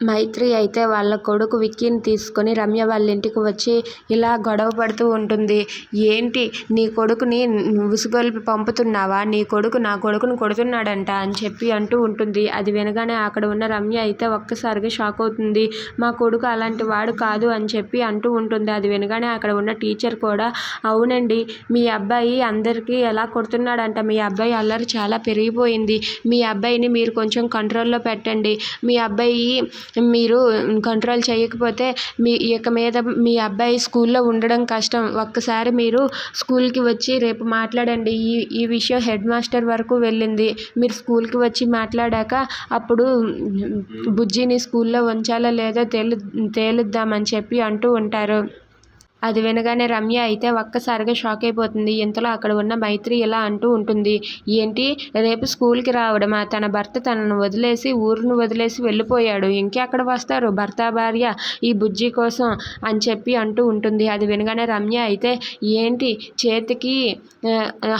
మైత్రి అయితే వాళ్ళ కొడుకు విక్కీని తీసుకొని రమ్య వాళ్ళ ఇంటికి వచ్చి ఇలా గొడవ పడుతూ ఉంటుంది. ఏంటి? నీ కొడుకుని ఉసుగొల్పి పంపుతున్నావా? నీ కొడుకు నా కొడుకుని కొడుతున్నాడంట అని చెప్పి అంటూ ఉంటుంది. అది వినగానే అక్కడ ఉన్న రమ్య అయితే ఒక్కసారిగా షాక్ అవుతుంది. మా కొడుకు అలాంటి వాడు కాదు అని చెప్పి అంటూ ఉంటుంది. అది వినగానే అక్కడ ఉన్న టీచర్ కూడా అవునండి మీ అబ్బాయి అందరికీ ఎలా కొడుతున్నాడంట? మీ అబ్బాయి అల్లరి చాలా పెరిగిపోయింది. మీ అబ్బాయిని మీరు కొంచెం కంట్రోల్లో పెట్టండి. మీ అబ్బాయి మీరు కంట్రోల్ చేయకపోతే మీ ఇక మీద మీ అబ్బాయి స్కూల్లో ఉండడం కష్టం. ఒక్కసారి మీరు స్కూల్కి వచ్చి రేపు మాట్లాడండి. ఈ ఈ విషయం హెడ్ మాస్టర్ వరకు వెళ్ళింది. మీరు స్కూల్కి వచ్చి మాట్లాడాక అప్పుడు బుజ్జిని స్కూల్లో ఉంచాలో లేదో తేలు తేలుద్దామని చెప్పి అంటూ ఉంటారు. అది వినగానే రమ్య అయితే ఒక్కసారిగా షాక్ అయిపోతుంది. ఇంతలో అక్కడ ఉన్న మైత్రి ఇలా అంటూ ఉంటుంది. ఏంటి? రేపు స్కూల్కి రావడమా? తన భర్త తనను వదిలేసి ఊరును వదిలేసి వెళ్ళిపోయాడు. ఇంకెక్కడ వస్తారు? భర్త భార్య ఈ బుజ్జి కోసం అని చెప్పి అంటూ ఉంటుంది. అది వినగానే రమ్య అయితే ఏంటి? చేతికి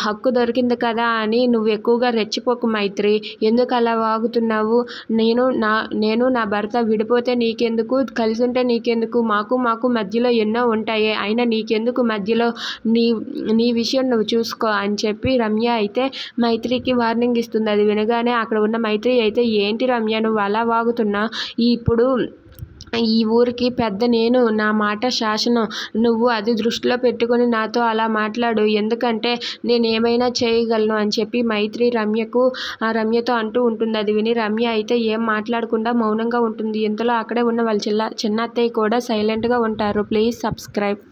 హక్కు దొరికింది కదా అని నువ్వు ఎక్కువగా రెచ్చిపోకు మైత్రి. ఎందుకు అలా వాగుతున్నావు? నేను నా నేను నా భర్త విడిపోతే నీకెందుకు? కలిసి ఉంటే నీకెందుకు? మాకు మాకు మధ్యలో ఎన్నో ఉంటాయి. అయినా నీకెందుకు మధ్యలో నీ నీ విషయం నువ్వు చూసుకో అని చెప్పి రమ్య అయితే మైత్రికి వార్నింగ్ ఇస్తుంది. అది వినగానే అక్కడ ఉన్న మైత్రి అయితే ఏంటి రమ్య నువ్వు అలా వాగుతున్నా? ఇప్పుడు ఈ ఊరికి పెద్ద నేను నా మాట శాసనం. నువ్వు అది దృష్టిలో పెట్టుకొని నాతో అలా మాట్లాడు. ఎందుకంటే నేను ఏమైనా చేయగలను అని చెప్పి మైత్రి రమ్యకు ఆ రమ్యతో అంటూ ఉంటుంది. అది విని రమ్య అయితే ఏం మాట్లాడకుండా మౌనంగా ఉంటుంది. ఇంతలో అక్కడే ఉన్న వాళ్ళ చిల్ల చిన్న అత్తయ్య కూడా సైలెంట్గా ఉంటారు. Please subscribe